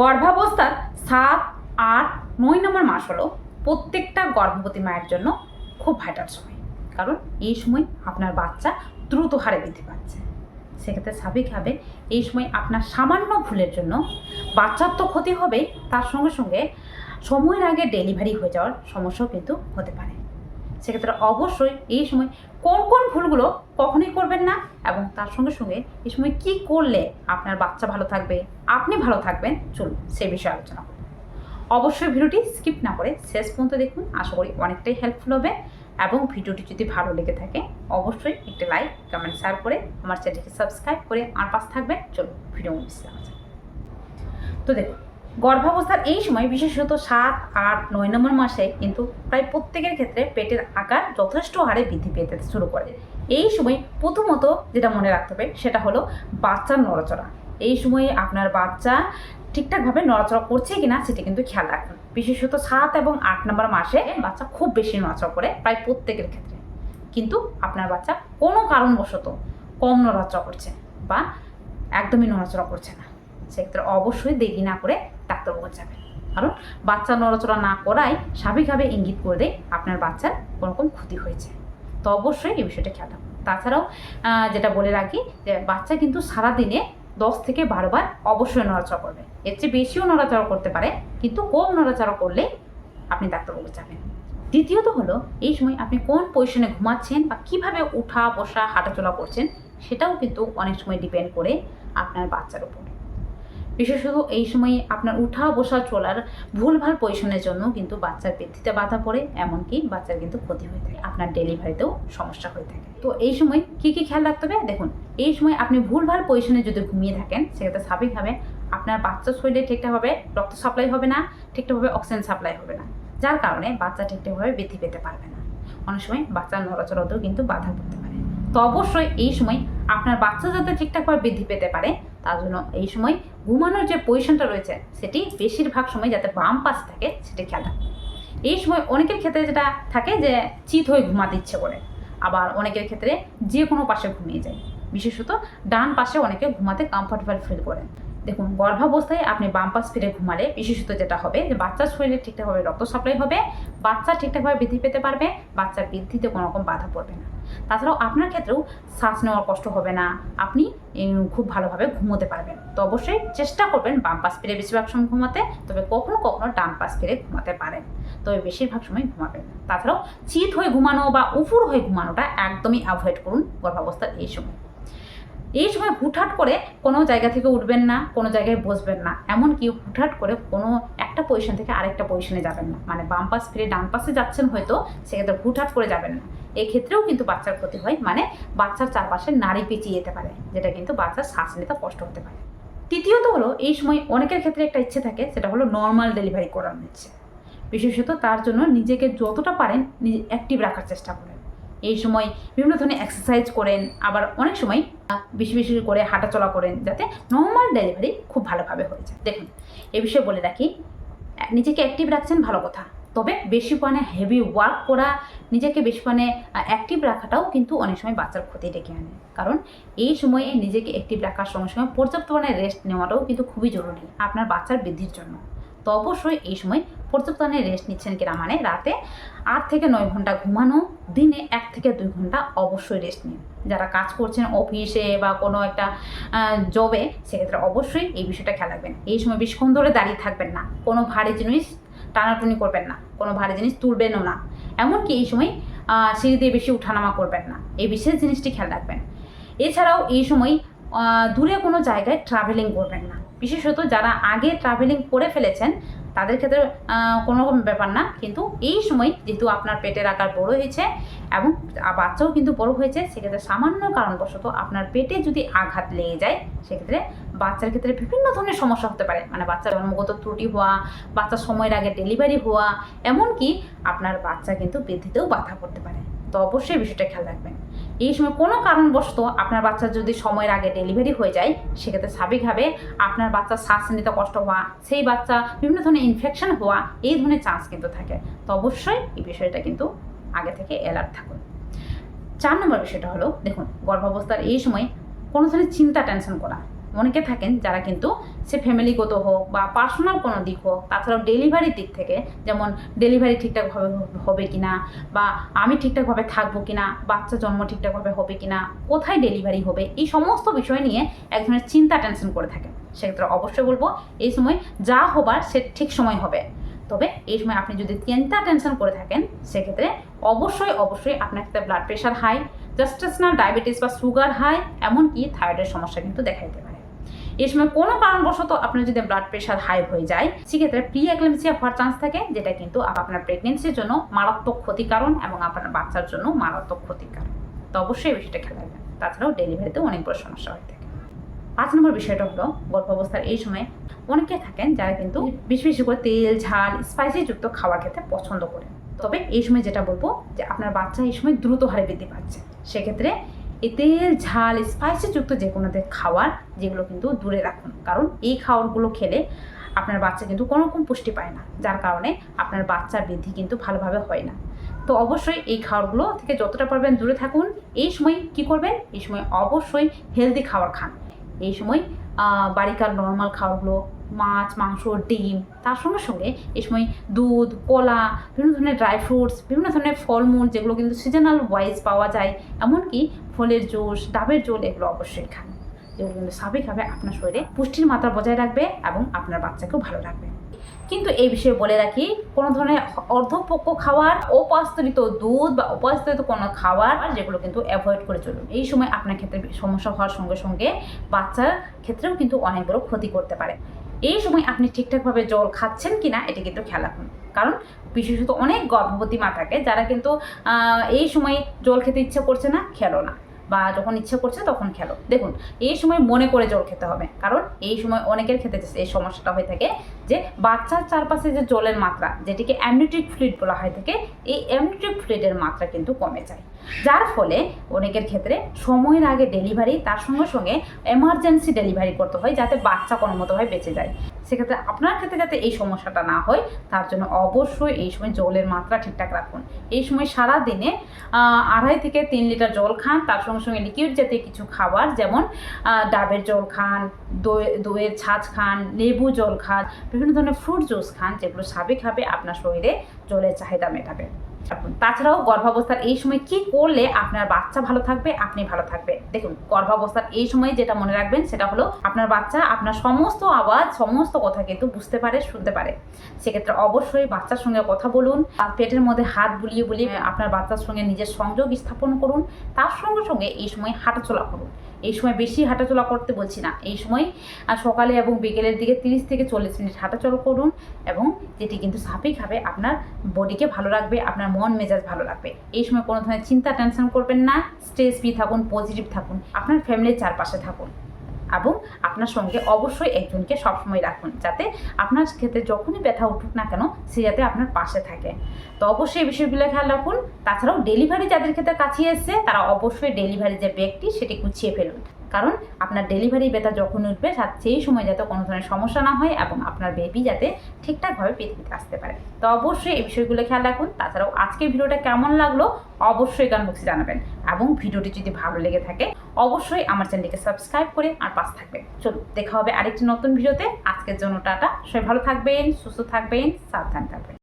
গর্ভাবস্থার সাত, আট, নয় নম্বর মাস হলো প্রত্যেকটা গর্ভবতী মায়ের জন্য খুব ভাইটাল সময়। কারণ এই সময় আপনার বাচ্চা দ্রুত হারে বৃদ্ধি পাচ্ছে। সেক্ষেত্রে স্বাভাবিকভাবে এই সময় আপনার সামান্য ভুলের জন্য বাচ্চার তো ক্ষতি হবে, তার সঙ্গে সঙ্গে সময়ের আগে ডেলিভারি হয়ে যাওয়ার সমস্যাও কিন্তু হতে পারে। সেক্ষেত্রে অবশ্যই এই সময় কোন কোন ভুলগুলো কখনোই করবেন না এবং তার সঙ্গে সঙ্গে এই সময় কি করলে আপনার বাচ্চা ভালো থাকবে, আপনি ভালো থাকবেন, চলুন সে বিষয়ে আলোচনা করুন অবশ্যই ভিডিওটি স্কিপ না করে শেষ পর্যন্ত দেখুন, আশা করি অনেকটাই হেল্পফুল হবে এবং ভিডিওটি যদি ভালো লেগে থাকে, অবশ্যই একটি লাইক কমেন্ট শেয়ার করে আমার চ্যানেলকে সাবস্ক্রাইব করে আর পাশ থাকবেন। চলুন ভিডিও আছে তো দেখুন গর্ভাবস্থার এই সময় বিশেষত সাত, আট, নয় নম্বর মাসে কিন্তু প্রায় প্রত্যেকের ক্ষেত্রে পেটের আকার যথেষ্ট হারে বৃদ্ধি পেতে শুরু করে। এই সময় প্রথমত যেটা মনে রাখতে হবে সেটা হলো বাচ্চার নড়াচড়া। এই সময়ে আপনার বাচ্চা ঠিকঠাকভাবে নড়াচড়া করছে কিনা সেটা কিন্তু খেয়াল রাখুন। বিশেষত সাত এবং আট নম্বর মাসে বাচ্চা খুব বেশি নড়াচড়া করে প্রায় প্রত্যেকের ক্ষেত্রে। কিন্তু আপনার বাচ্চা কোনো কারণবশত কম নড়াচড়া করছে বা একদমই নড়াচড়া করছে না। সেক্ষেত্রে অবশ্যই দেরি না করে ডাক্তারবাবু যাবেন কারণ বাচ্চা নড়াচড়া না করাই স্বাভাবিকভাবে ইঙ্গিত করে দেয় আপনার বাচ্চার কোনো রকম ক্ষতি হয়েছে। তো অবশ্যই এই বিষয়টা খেয়াল রাখুন। তাছাড়াও যেটা বলে রাখি যে বাচ্চা কিন্তু সারাদিনে দশ থেকে বারোবার অবশ্যই নড়াচড়া করবে। এর চেয়ে বেশিও নড়াচড়া করতে পারে, কিন্তু কম নড়াচড়া করলে আপনি ডাক্তারবাবু যাবেন দ্বিতীয়ত হলো, এই সময় আপনি কোন পজিশনে ঘুমাচ্ছেন বা কীভাবে উঠা বসা হাঁটাচলা করছেন, সেটাও কিন্তু অনেক সময় ডিপেন্ড করে আপনার বাচ্চার উপর। বিশেষত এই সময়ে আপনার উঠা বসা চলার ভুলভাল পজিশনের জন্য কিন্তু বাচ্চার বৃদ্ধিতে বাধা পড়ে, এমনকি বাচ্চার কিন্তু ক্ষতি হয়ে থাকে, আপনার ডেলিভারিতেও সমস্যা হয়ে থাকে। তো এই সময় কি কি খেয়াল রাখতে হবে? দেখুন, এই সময় আপনি ভুলভাল পজিশনে যদি ঘুমিয়ে থাকেন, সেক্ষেত্রে স্বাভাবিকভাবে আপনার বাচ্চার শরীরে ঠিকঠাকভাবে রক্ত সাপ্লাই হবে না, ঠিকঠাকভাবে অক্সিজেন সাপ্লাই হবে না, যার কারণে বাচ্চা ঠিকঠাকভাবে বৃদ্ধি পেতে পারবে না। অনেক সময় বাচ্চার নড়াচড়াতেও কিন্তু বাধা পড়তে পারে। তো অবশ্যই এই সময় আপনার বাচ্চা যাতে ঠিকঠাকভাবে বৃদ্ধি পেতে পারে, তার জন্য এই সময় ঘুমানোর যে পজিশনটা রয়েছে, সেটি বেশিরভাগ সময় যাতে বাম পাশে থাকে, সেটি খেয়াল এই সময় অনেকের ক্ষেত্রে যেটা থাকে যে চিত হয়ে ঘুমাতে ইচ্ছে করে, আবার অনেকের ক্ষেত্রে যে কোনো পাশে ঘুমিয়ে যায়। বিশেষত ডান পাশে অনেকে ঘুমাতে কমফর্টেবল ফিল করেন দেখুন, গর্ভাবস্থায় আপনি বাম পাশ ফিরে ঘুমালে বিশেষত যেটা হবে যে বাচ্চার শরীরে ঠিকঠাকভাবে রক্ত সাপ্লাই হবে, বাচ্চা ঠিকঠাকভাবে বৃদ্ধি পেতে পারবে বাচ্চার বৃদ্ধিতে কোনো রকম বাধা পড়বে না। তাছাড়াও আপনার ক্ষেত্রেও শ্বাস নেওয়ার কষ্ট হবে না। আপনি খুব ভালোভাবে ঘুমোতে পারবেন। তো অবশ্যই চেষ্টা করবেন বাম পাশ ফিরে বেশিরভাগ সময় ঘুমাতে, তবে কখনো কখনো ডান পাশ ফিরে ঘুমাতে পারেন। তবে বেশিরভাগ সময় ঘুমাবেন তাছাড়াও চিত হয়ে ঘুমানো বা উপুর হয়ে ঘুমানোটা একদমই অ্যাভয়েড করুন গর্ভাবস্থার এই সময়। এই সময় হুটহাট করে কোনো জায়গা থেকে উঠবেন না, কোনো জায়গায় বসবেন না। এমনকি হুটহাট করে কোনো একটা পজিশন থেকে আরেকটা পজিশনে যাবেন না। মানে বাম পাশ ফিরে ডান পাশে যাচ্ছেন হয়তো, সেক্ষেত্রে হুটহাট করে যাবেন না। এক্ষেত্রেও কিন্তু বাচ্চার ক্ষতি হয় মানে বাচ্চার চারপাশে নাড়ি পেঁচিয়ে যেতে পারে, যেটা কিন্তু বাচ্চার শ্বাস নিতে কষ্ট হতে পারে। তৃতীয়ত হলো, এই সময় অনেকের ক্ষেত্রে একটা ইচ্ছে থাকে, সেটা হলো নর্মাল ডেলিভারি করানোর ইচ্ছে। বিশেষত তার জন্য নিজেকে যতটা পারেন নিজে অ্যাক্টিভ রাখার চেষ্টা করেন। এই সময় বিভিন্ন ধরনের এক্সারসাইজ করেন, আবার অনেক সময় বেশি বেশি করে হাঁটাচলা করেন, যাতে নর্মাল ডেলিভারি খুব ভালোভাবে হয়ে যায়। দেখুন, এ বিষয়ে বলে রাখি নিজেকে অ্যাক্টিভ রাখছেন ভালো কথা, তবে বেশি পরিমাণে হেভি ওয়ার্ক করা নিজেকে বেশি পরিমাণে অ্যাক্টিভ রাখাটাও কিন্তু অনেক সময় বাচ্চার ক্ষতি ডেকে আনে। কারণ এই সময়ে নিজেকে অ্যাক্টিভ রাখার সঙ্গে সঙ্গে পর্যাপ্ত পরিমাণে রেস্ট নেওয়াটাও কিন্তু খুবই জরুরি আপনার বাচ্চার বৃদ্ধির জন্য। তো অবশ্যই এই সময় পর্যাপ্ত রেস্ট নিচ্ছেন কিনা মানে রাতে আট থেকে নয় ঘণ্টা ঘুমানো, দিনে এক থেকে দুই ঘণ্টা অবশ্যই রেস্ট নিন। যারা কাজ করছেন অফিসে বা কোনো একটা জবে সেক্ষেত্রে অবশ্যই এই বিষয়টা খেয়াল রাখবেন। এই সময় বেশিক্ষণ ধরে দাঁড়িয়ে থাকবেন না। কোনো ভারী জিনিস টানাটুনি করবেন না। কোনো ভারী জিনিস তুলবেনও না। এমনকি এই সময় সিঁড়ি দিয়ে বেশি উঠানামা করবেন না। এই বিশেষ জিনিসটি খেয়াল রাখবেন। এছাড়াও এই সময় দূরে কোনো জায়গায় ট্রাভেলিং করবেন না। বিশেষত যারা আগে ট্রাভেলিং করে ফেলেছেন তাদের ক্ষেত্রে কোনো রকম ব্যাপার না। কিন্তু এই সময় যেহেতু আপনার পেটের আকার বড় হয়েছে এবং বাচ্চাও কিন্তু বড় হয়েছে, সেক্ষেত্রে সামান্য কারণবশত আপনার পেটে যদি আঘাত লেগে যায়, সেক্ষেত্রে বাচ্চার ক্ষেত্রে বিভিন্ন ধরনের সমস্যা হতে পারে। মানে বাচ্চার জন্মগত ত্রুটি হওয়া বাচ্চার সময়ের আগে ডেলিভারি হওয়া, এমনকি আপনার বাচ্চা কিন্তু বৃদ্ধিতেও বাধা পড়তে পারে। তো অবশ্যই বিষয়টা খেয়াল রাখবেন। এই সময় কোনো কারণবশত আপনার বাচ্চার যদি সময়ের আগে ডেলিভারি হয়ে যায়, সেক্ষেত্রে স্বাভাবিকভাবে আপনার বাচ্চার শ্বাস নিতে কষ্ট হওয়া, সেই বাচ্চা বিভিন্ন ধরনের ইনফেকশন হওয়া, এই ধরনের চান্স কিন্তু থাকে। তো অবশ্যই এই বিষয়টা কিন্তু আগে থেকে অ্যালার্ট থাকুন। চার নম্বর বিষয়টা হলো, দেখুন, গর্ভাবস্থার এই সময় কোনো ধরনের চিন্তা টেনশন করা। অনেকে থাকেন যারা কিন্তু সে ফ্যামিলিগত হোক বা পার্সোনাল কোনো দিক হোক, তাছাড়াও ডেলিভারির দিক থেকে, যেমন ডেলিভারি ঠিকঠাকভাবে হবে কি না বা আমি ঠিকঠাকভাবে থাকব কি না বাচ্চা জন্ম ঠিকঠাকভাবে হবে কি না কোথায় ডেলিভারি হবে, এই সমস্ত বিষয় নিয়ে এক ধরনের চিন্তা টেনশন করে থাকেন। সেক্ষেত্রে অবশ্যই বলব, এই সময় যা হবার সে ঠিক সময় হবে। তবে এই সময় আপনি যদি চিন্তা টেনশন করে থাকেন, সেক্ষেত্রে অবশ্যই অবশ্যই আপনার ক্ষেত্রে blood pressure high gestational diabetes বা সুগার হাই এমনকি থাইরয়েডের সমস্যা কিন্তু দেখা দিতে পারে। এই সময় কোনো কারণবশত আপনার যদি ব্লাড প্রেশার হাই হয়ে যায়, সেক্ষেত্রে প্রি অ্যাক্লেমসিয়া হওয়ার চান্স থাকে, যেটা কিন্তু আপনার প্রেগনেন্সির জন্য মারাত্মক ক্ষতিকারণ এবং আপনার বাচ্চার জন্য মারাত্মক ক্ষতিকারণ। তো অবশ্যই বিষয়টা খেয়াল রাখবেন। তাছাড়াও ডেলিভারিতে অনেক বড় সমস্যা হয়ে থাকে। পাঁচ নম্বর বিষয়টা হলো গর্ভাবস্থার এই সময় অনেকে থাকেন যারা কিন্তু বেশি বেশি করে তেল, ঝাল স্পাইসি যুক্ত খাবার খেতে পছন্দ করেন। তবে এই সময় যেটা বলব যে আপনার বাচ্চা এই সময় দ্রুত হারে বৃদ্ধি পাচ্ছে। সেক্ষেত্রে তেল, ঝাল স্পাইসি যুক্ত যে কোনো খাবার যেগুলো কিন্তু দূরে রাখুন। কারণ এই খাবারগুলো খেলে আপনার বাচ্চা কিন্তু কোনো রকম পুষ্টি পায় না, যার কারণে আপনার বাচ্চার বৃদ্ধি কিন্তু ভালোভাবে হয় না। তো অবশ্যই এই খাবারগুলো থেকে যতটা পারবেন দূরে থাকুন। এই সময় কি করবেন? এই সময় অবশ্যই হেলদি খাবার খান। এই সময় বাড়িকার নর্মাল খাবারগুলো মাছ, মাংস, ডিম, তার সঙ্গে সঙ্গে এই সময় দুধ, কলা, বিভিন্ন ধরনের ড্রাই ফ্রুটস বিভিন্ন ধরনের ফলমূল যেগুলো কিন্তু সিজনাল ওয়াইজ পাওয়া যায়, এমনকি ফলের জুস, ডাবের জল এগুলো অবশ্যই খান। যেগুলো কিন্তু স্বাভাবিকভাবে আপনার শরীরে পুষ্টির মাত্রা বজায় রাখবে এবং আপনার বাচ্চাকেও ভালো রাখবে। কিন্তু এই বিষয়ে বলে রাখি, কোনো ধরনের অর্ধপক্ষ খাবার অপাস্তরিত দুধ বা অপাস্তরিত কোনো খাবার যেগুলো কিন্তু অ্যাভয়েড করে চলুন। এই সময় আপনার ক্ষেত্রে সমস্যা হওয়ার সঙ্গে সঙ্গে বাচ্চার ক্ষেত্রেও কিন্তু অনেক বড় ক্ষতি করতে পারে। এই সময় আপনি ঠিকঠাকভাবে জল খাচ্ছেন কি না এটা কিন্তু খেয়াল রাখুন। কারণ বিশেষত অনেক গর্ভবতী মা থাকে যারা কিন্তু এই সময় জল খেতে ইচ্ছে করছে না, খেলো না। বা যখন ইচ্ছে করছে তখন খেলো। দেখুন, এই সময় মনে করে জল খেতে হবে। কারণ এই সময় অনেকের ক্ষেত্রে এই সমস্যাটা হয়ে থাকে যে, বাচ্চার চারপাশে যে জলের মাত্রা, যেটিকে অ্যামনিটিক ফ্লুইড বলা হয় থাকে, এই অ্যামনিটিক ফ্লুইডের মাত্রা কিন্তু কমে যায়। যার ফলে অনেকের ক্ষেত্রে সময়ের আগে ডেলিভারি তার সঙ্গে সঙ্গে এমার্জেন্সি ডেলিভারি করতে হয়, যাতে বাচ্চা কোনো মতোভাবে বেঁচে যায়। সেক্ষেত্রে আপনার ক্ষেত্রে যাতে এই সমস্যাটা না হয়, তার জন্য অবশ্যই এই সময় জলের মাত্রা ঠিকঠাক রাখুন। এই সময় সারা দিনে আড়াই থেকে তিন লিটার জল খান, তার সঙ্গে সঙ্গে লিকুইড জাতীয় কিছু খাবার যেমন ডাবের জল খান, দই, দইয়ের ছাঁচ খান, লেবু জল খান, বিভিন্ন ধরনের ফ্রুট জুস খান, যেগুলো স্বাভাবিকভাবে আপনার শরীরে জলের চাহিদা মেটাবে। তাছাড়াও গর্ভাবস্থার এই সময় কি করলে আপনার বাচ্চা ভালো থাকবে, আপনি ভালো থাকবে দেখুন, গর্ভাবস্থার এই সময় যেটা মনে রাখবেন সেটা হলো আপনার বাচ্চা আপনার সমস্ত আওয়াজ, সমস্ত কথা কিন্তু বুঝতে পারে, শুনতে পারে। সেক্ষেত্রে অবশ্যই বাচ্চার সঙ্গে কথা বলুন পেটের মধ্যে হাত বুলিয়ে বুলিয়ে আপনার বাচ্চার সঙ্গে নিজের সংযোগ স্থাপন করুন, তার সঙ্গে সঙ্গে এই সময় হাঁটাচলা করুন। এই সময় বেশি হাঁটাচলা করতে বলছি না। এই সময় আর সকালে এবং বিকেলের দিকে তিরিশ থেকে চল্লিশ মিনিট হাঁটাচলা করুন এবং যেটি কিন্তু স্বাভাবিকভাবে আপনার বডিকে ভালো রাখবে, আপনার মন মেজাজ ভালো রাখবে। এই সময় কোনো ধরনের চিন্তা, টেনশন করবেন না স্ট্রেস ফ্রি থাকুন পজিটিভ থাকুন, আপনার ফ্যামিলির চারপাশে থাকুন। এবং আপনার সঙ্গে অবশ্যই একজনকে সবসময় রাখুন, যাতে আপনার ক্ষেত্রে যখনই ব্যথা উঠুক না কেন, সে যাতে আপনার পাশে থাকে। তো অবশ্যই এই বিষয়গুলো খেয়াল রাখুন। তাছাড়াও ডেলিভারি যাদের ক্ষেত্রে কাছে এসছে, তারা অবশ্যই ডেলিভারি যে ব্যাগটি, সেটি গুছিয়ে ফেলুন। কারণ আপনার ডেলিভারি ব্যথা যখন উঠবে সেই সময় যাতে কোনো ধরনের সমস্যা না হয় এবং আপনার বেবি যাতে ঠিকঠাকভাবে পৃথিবীতে আসতে পারে। তো অবশ্যই এই বিষয়গুলো খেয়াল রাখুন। তাছাড়াও আজকের ভিডিওটা কেমন লাগল অবশ্যই গান বক্সে জানাবেন এবং ভিডিওটি যদি ভালো লেগে থাকে, অবশ্যই আমার চ্যানেলটিকে সাবস্ক্রাইব করে আর পাশ থাকবেন। চলুন, দেখা হবে আরেকটি নতুন ভিডিওতে। আজকের জন্য টাটা। সবাই ভালো থাকবেন, সুস্থ থাকবেন, সাবধান থাকবেন।